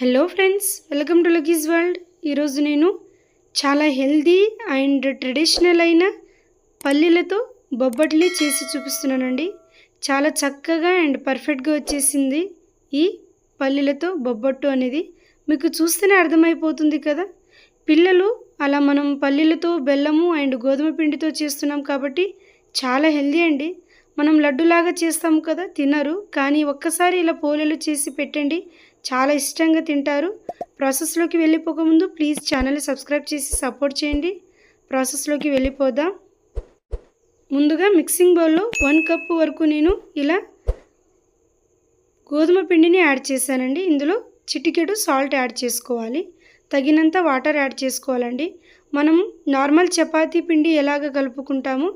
Hello friends welcome to Lucky's world ఈరోజు నేను చాలా హెల్దీ అండ్ ట్రెడిషనల్ అయిన పల్లీలతో బొబ్బట్లు చేసి చూపిస్తున్నానండి. చాలా చక్కగా అండ్ పర్ఫెక్ట్గా వచ్చేసింది ఈ పల్లీలతో బొబ్బట్టు అనేది. మీకు చూస్తేనే అర్థమైపోతుంది కదా? పిల్లలు అలా మనం పల్లీలతో బెల్లము అండ్ గోధుమ పిండితో చేస్తున్నాం కాబట్టి చాలా హెల్దీ అండి. మనం లడ్డులాగా చేస్తాం కదా? తినరు. కానీ ఒక్కసారి ఇలా పోలేలు చేసి పెట్టండి. చాలా ఇష్టంగా తింటారు. ప్రాసెస్లోకి వెళ్ళిపోకముందు ప్లీజ్ ఛానల్ని సబ్స్క్రైబ్ చేసి సపోర్ట్ చేయండి. ప్రాసెస్లోకి వెళ్ళిపోదాం. ముందుగా మిక్సింగ్ బౌల్లో వన్ కప్ వరకు నేను ఇలా గోధుమ పిండిని యాడ్ చేశానండి. ఇందులో చిటికెడు సాల్ట్ యాడ్ చేసుకోవాలి. తగినంత వాటర్ యాడ్ చేసుకోవాలండి. మనం నార్మల్ చపాతీ పిండి ఎలాగ కలుపుకుంటామో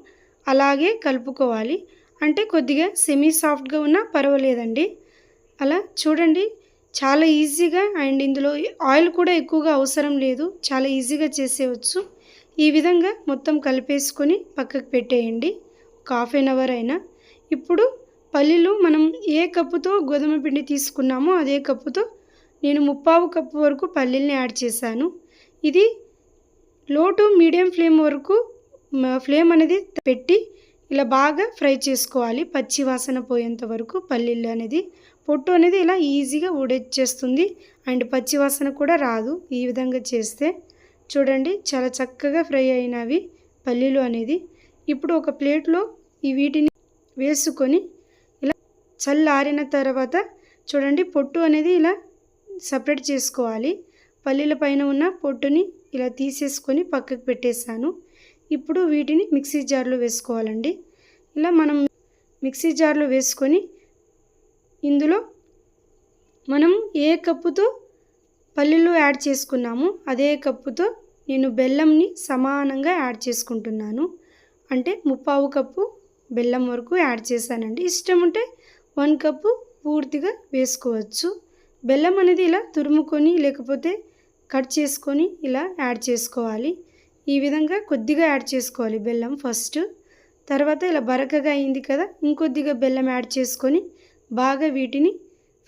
అలాగే కలుపుకోవాలి. అంటే కొద్దిగా సెమీ సాఫ్ట్గా ఉన్నా పర్వాలేదండి. అలా చూడండి. చాలా ఈజీగా అండ్ ఇందులో ఆయిల్ కూడా ఎక్కువగా అవసరం లేదు. చాలా ఈజీగా చేసేయచ్చు. ఈ విధంగా మొత్తం కలిపేసుకొని పక్కకు పెట్టేయండి. ఒక హాఫ్ ఎన్ అవర్ అయినా. ఇప్పుడు పల్లీలు మనం ఏ కప్పుతో గోధుమ పిండి తీసుకున్నామో అదే కప్పుతో నేను ముప్పావు కప్పు వరకు పల్లీల్ని యాడ్ చేశాను. ఇది లో టు మీడియం ఫ్లేమ్ వరకు ఫ్లేమ్ అనేది పెట్టి ఇలా బాగా ఫ్రై చేసుకోవాలి. పచ్చి వాసన పోయేంత వరకు పల్లీలు అనేది. పొట్టు అనేది ఇలా ఈజీగా ఉడేచేస్తుంది అండ్ పచ్చి వాసన కూడా రాదు ఈ విధంగా చేస్తే. చూడండి చాలా చక్కగా ఫ్రై అయినవి పల్లీలు అనేది. ఇప్పుడు ఒక ప్లేట్లో ఈ వీటిని వేసుకొని ఇలా చల్లారిన తర్వాత చూడండి పొట్టు అనేది ఇలా సపరేట్ చేసుకోవాలి. పల్లీల పైన ఉన్న పొట్టుని ఇలా తీసేసుకొని పక్కకు పెట్టేశాను. ఇప్పుడు వీటిని మిక్సీ జార్లో వేసుకోవాలండి. ఇలా మనం మిక్సీ జార్లో వేసుకొని ఇందులో మనం ఏ కప్పుతో పల్లీలు యాడ్ చేసుకున్నామో అదే కప్పుతో నేను బెల్లంని సమానంగా యాడ్ చేసుకుంటున్నాను. అంటే ముప్పావు కప్పు బెల్లం వరకు యాడ్ చేశానండి. ఇష్టం ఉంటే వన్ కప్పు పూర్తిగా వేసుకోవచ్చు. బెల్లం అనేది ఇలా తురుముకొని లేకపోతే కట్ చేసుకొని ఇలా యాడ్ చేసుకోవాలి. ఈ విధంగా కొద్దిగా యాడ్ చేసుకోవాలి బెల్లం ఫస్ట్. తర్వాత ఇలా బరకగా అయింది కదా ఇంకొద్దిగా బెల్లం యాడ్ చేసుకొని బాగా వీటిని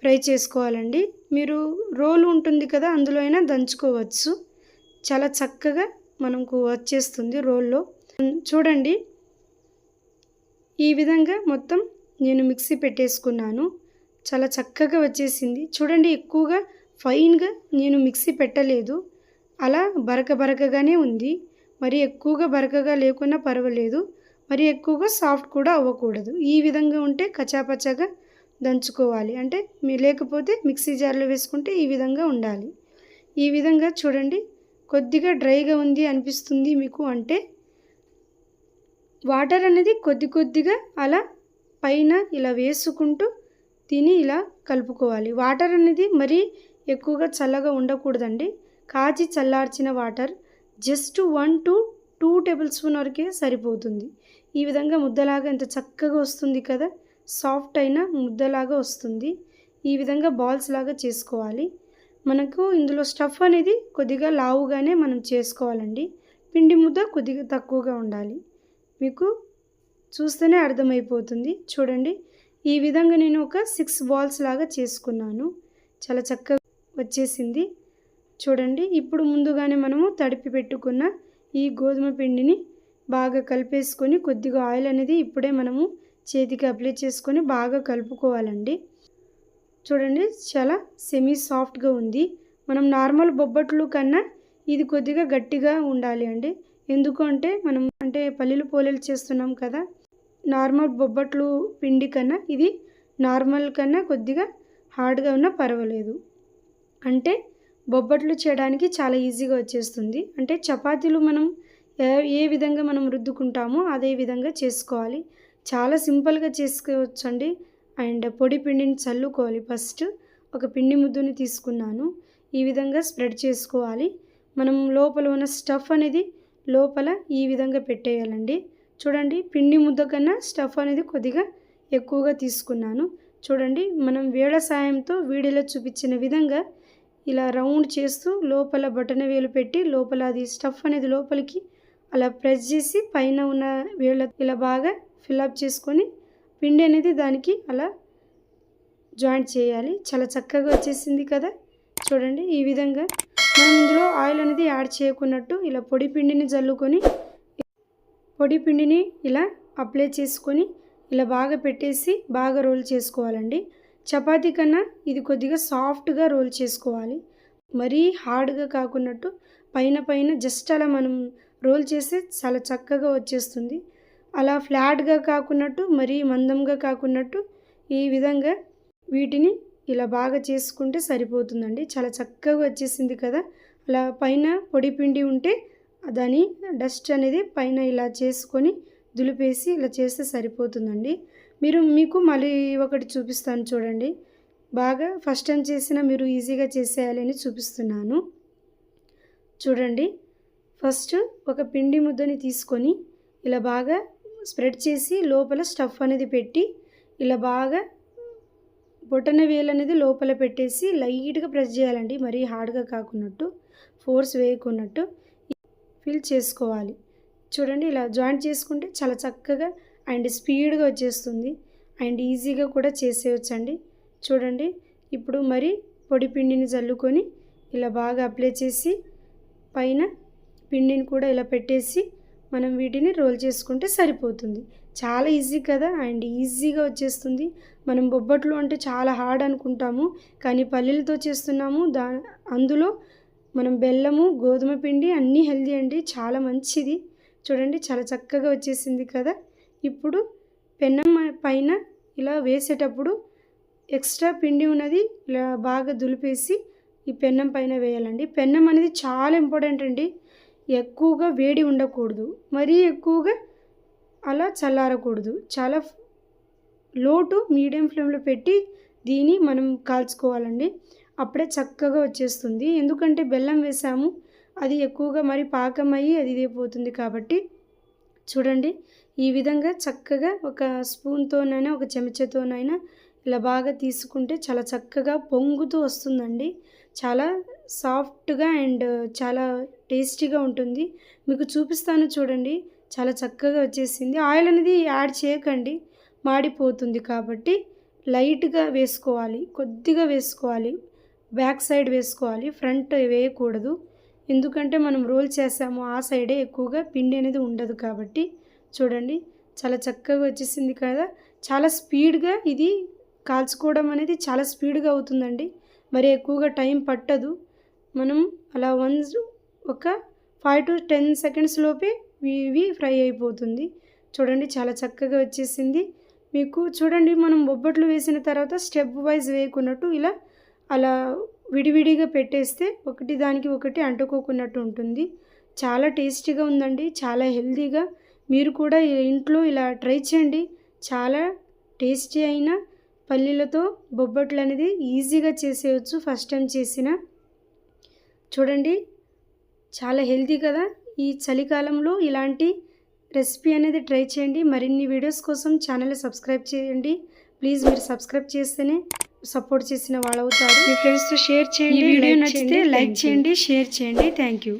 ఫ్రై చేసుకోవాలండి. మీరు రోల్ ఉంటుంది కదా అందులో అయినా దంచుకోవచ్చు. చాలా చక్కగా మనకు వచ్చేస్తుంది రోల్లో. చూడండి. ఈ విధంగా మొత్తం నేను మిక్సీ పెట్టేసుకున్నాను. చాలా చక్కగా వచ్చేసింది. చూడండి ఎక్కువగా ఫైన్గా నేను మిక్సీ పెట్టలేదు. అలా బరక బరకగానే ఉంది. మరి ఎక్కువగా బరకగా లేకున్నా పర్వాలేదు. మరి ఎక్కువగా సాఫ్ట్ కూడా అవ్వకూడదు. ఈ విధంగా ఉంటే కచాపచాగా దంచుకోవాలి. అంటే మీ లేకపోతే మిక్సీ జార్లో వేసుకుంటే ఈ విధంగా ఉండాలి. ఈ విధంగా చూడండి. కొద్దిగా డ్రైగా ఉంది అనిపిస్తుంది మీకు అంటే వాటర్ అనేది కొద్ది కొద్దిగా అలా పైన ఇలా వేసుకుంటూ తిని ఇలా కలుపుకోవాలి. వాటర్ అనేది మరీ ఎక్కువగా చల్లగా ఉండకూడదండి. కాచి చల్లార్చిన water just one to two tablespoon వరకే సరిపోతుంది. ఈ విధంగా ముద్దలాగా ఎంత చక్కగా వస్తుంది కదా. సాఫ్ట్ అయిన ముద్దలాగా వస్తుంది. ఈ విధంగా బాల్స్ లాగా చేసుకోవాలి. మనకు ఇందులో స్టఫ్ అనేది కొద్దిగా లావుగానే మనం చేసుకోవాలండి. పిండి ముద్ద కొద్దిగా తక్కువగా ఉండాలి. మీకు చూస్తేనే అర్థమైపోతుంది. చూడండి. ఈ విధంగా నేను ఒక సిక్స్ బాల్స్ లాగా చేసుకున్నాను. చాలా చక్కగా వచ్చేసింది. చూడండి. ఇప్పుడు ముందుగానే మనము తడిపి పెట్టుకున్న ఈ గోధుమ పిండిని బాగా కలిపేసుకొని కొద్దిగా ఆయిల్ అనేది ఇప్పుడే మనము చేతికి అప్లై చేసుకొని బాగా కలుపుకోవాలండి. చూడండి చాలా సెమీ సాఫ్ట్గా ఉంది. మనం నార్మల్ బొబ్బట్లు కన్నా ఇది కొద్దిగా గట్టిగా ఉండాలి అండి. ఎందుకు అంటే మనం అంటే పల్లీలు పోలేలు చేస్తున్నాం కదా నార్మల్ బొబ్బట్లు పిండి కన్నా ఇది నార్మల్ కన్నా కొద్దిగా హార్డ్గా ఉన్నా పర్వాలేదు. అంటే బొబ్బట్లు చేయడానికి చాలా ఈజీగా వచ్చేస్తుంది. అంటే చపాతీలు మనం ఏ ఏ విధంగా మనం రుద్దుకుంటామో అదే విధంగా చేసుకోవాలి. చాలా సింపుల్గా చేసుకోవచ్చండి. అండ్ పొడి పిండిని చల్లుకోవాలి. ఫస్ట్ ఒక పిండి ముద్దుని తీసుకున్నాను. ఈ విధంగా స్ప్రెడ్ చేసుకోవాలి. మనం లోపల ఉన్న స్టఫ్ అనేది లోపల ఈ విధంగా పెట్టేయాలండి. చూడండి పిండి ముద్ద కన్నా స్టఫ్ అనేది కొద్దిగా ఎక్కువగా తీసుకున్నాను. చూడండి మనం వేళ సాయంతో వీడియోలో చూపించిన విధంగా ఇలా రౌండ్ చేస్తూ లోపల బటన వేలు పెట్టి లోపల అది స్టఫ్ అనేది లోపలికి అలా ప్రెస్ చేసి పైన ఉన్న వేళ్ళ ఇలా బాగా ఫిల్అప్ చేసుకొని పిండి అనేది దానికి అలా జాయింట్ చేయాలి. చాలా చక్కగా వచ్చేసింది కదా. చూడండి ఈ విధంగా మనం ఇందులో ఆయిల్ అనేది యాడ్ చేయకున్నట్టు ఇలా పొడి పిండిని జల్లుకొని పొడి పిండిని ఇలా అప్లై చేసుకొని ఇలా బాగా పెట్టేసి బాగా రోల్ చేసుకోవాలండి. చపాతీ కన్నా ఇది కొద్దిగా సాఫ్ట్గా రోల్ చేసుకోవాలి. మరీ హార్డ్గా కాకున్నట్టు పైన పైన జస్ట్ అలా మనం రోల్ చేస్తే చాలా చక్కగా వచ్చేస్తుంది. అలా ఫ్లాట్గా కాకున్నట్టు మరీ మందంగా కాకున్నట్టు ఈ విధంగా వీటిని ఇలా బాగా చేసుకుంటే సరిపోతుందండి. చాలా చక్కగా వచ్చేసింది కదా! అలా పైన పొడి పిండి ఉంటే దాని డస్ట్ అనేది పైన ఇలా చేసుకొని దులిపేసి ఇలా చేస్తే సరిపోతుందండి. మీరు మీకు మళ్ళీ ఒకటి చూపిస్తాను చూడండి. బాగా ఫస్ట్ టైం చేసిన మీరు ఈజీగా చేసేయాలని చూపిస్తున్నాను. చూడండి. ఫస్ట్ ఒక పిండి ముద్దని తీసుకొని ఇలా బాగా స్ప్రెడ్ చేసి లోపల స్టఫ్ అనేది పెట్టి ఇలా బాగా బొటన వేలు అనేది లోపల పెట్టేసి లైట్గా ప్రెస్ చేయాలండి. మరీ హార్డ్గా కాకున్నట్టు ఫోర్స్ వేయకున్నట్టు ఫిల్ చేసుకోవాలి. చూడండి ఇలా జాయింట్ చేసుకుంటే చాలా చక్కగా అండ్ స్పీడ్గా వచ్చేస్తుంది. అండ్ ఈజీగా కూడా చేసేయచ్చండి. చూడండి ఇప్పుడు మరి పొడి పిండిని జల్లుకొని ఇలా బాగా అప్లై చేసి పైన పిండిని కూడా ఇలా పెట్టేసి మనం వీటిని రోల్ చేసుకుంటే సరిపోతుంది. చాలా ఈజీ కదా? అండ్ ఈజీగా వచ్చేస్తుంది. మనం బొబ్బట్లు అంటే చాలా హార్డ్ అనుకుంటాము. కానీ పల్లీలతో చేస్తున్నాము. దా అందులో మనం బెల్లము గోధుమ పిండి అన్నీ హెల్దీ అండి. చాలా మంచిది. చూడండి చాలా చక్కగా వచ్చేసింది కదా? ఇప్పుడు పెన్నం పైన ఇలా వేసేటప్పుడు ఎక్స్ట్రా పిండి ఉన్నది ఇలా బాగా దులిపేసి ఈ పెన్నం పైన వేయాలండి. పెన్నం అనేది చాలా ఇంపార్టెంట్ అండి. ఎక్కువగా వేడి ఉండకూడదు. మరీ ఎక్కువగా అలా చల్లారకూడదు. చాలా లో టు మీడియం ఫ్లేమ్లో పెట్టి దీన్ని మనం కాల్చుకోవాలండి. అప్పుడే చక్కగా వచ్చేస్తుంది. ఎందుకంటే బెల్లం వేసాము అది ఎక్కువగా మరి పాకం అయ్యి అది ఇదైపోతుంది కాబట్టి. చూడండి ఈ విధంగా చక్కగా ఒక స్పూన్తోనైనా ఒక చెంచాతోనైనా ఇలా బాగా తీసుకుంటే చాలా చక్కగా పొంగుతూ వస్తుందండి. చాలా సాఫ్ట్గా అండ్ చాలా టేస్టీగా ఉంటుంది. మీకు చూపిస్తాను చూడండి. చాలా చక్కగా వచ్చేసింది. ఆయిల్ అనేది యాడ్ చేయకండి. మాడిపోతుంది కాబట్టి లైట్గా వేసుకోవాలి. కొద్దిగా వేసుకోవాలి. బ్యాక్ సైడ్ వేసుకోవాలి. ఫ్రంట్ వేయకూడదు. ఎందుకంటే మనం రోల్ చేసాము. ఆ సైడే ఎక్కువగా పిండి అనేది ఉండదు కాబట్టి చూడండి. చాలా చక్కగా వచ్చేసింది కదా. చాలా స్పీడ్గా ఇది కాల్చుకోవడం అనేది చాలా స్పీడ్గా అవుతుందండి. మరి ఎక్కువగా టైం పట్టదు. మనం అలా వన్స్ ఒక ఫైవ్ టు టెన్ సెకండ్స్ లోపే ఇవి ఫ్రై అయిపోతుంది. చూడండి చాలా చక్కగా వచ్చేసింది. మీకు చూడండి మనం బొబ్బట్లు వేసిన తర్వాత స్టెప్ వైజ్ వేయకున్నట్టు ఇలా అలా విడివిడిగా పెట్టేస్తే ఒకటి దానికి ఒకటి అంటుకోకున్నట్టు ఉంటుంది. చాలా టేస్టీగా ఉందండి. చాలా హెల్తీగా. మీరు కూడా ఇంట్లో ఇలా ట్రై చేయండి. చాలా టేస్టీ అయిన పల్లీలతో బొబ్బట్లు అనేది ఈజీగా చేసేయచ్చు ఫస్ట్ టైం చేసిన. చూడండి చాలా హెల్తీ కదా? ఈ చలికాలంలో ఇలాంటి రెసిపీ అనేది ట్రై చేయండి. మరిన్ని వీడియోస్ కోసం ఛానల్ సబ్స్క్రైబ్ చేయండి. ప్లీజ్ మీరు సబ్స్క్రైబ్ చేస్తేనే సపోర్ట్ చేసిన వాళ్ళు అవుతారు మీ ఫ్రెండ్స్తో షేర్ చేయండి వీడియో నచ్చితే లైక్ చేయండి షేర్ చేయండి. Thank you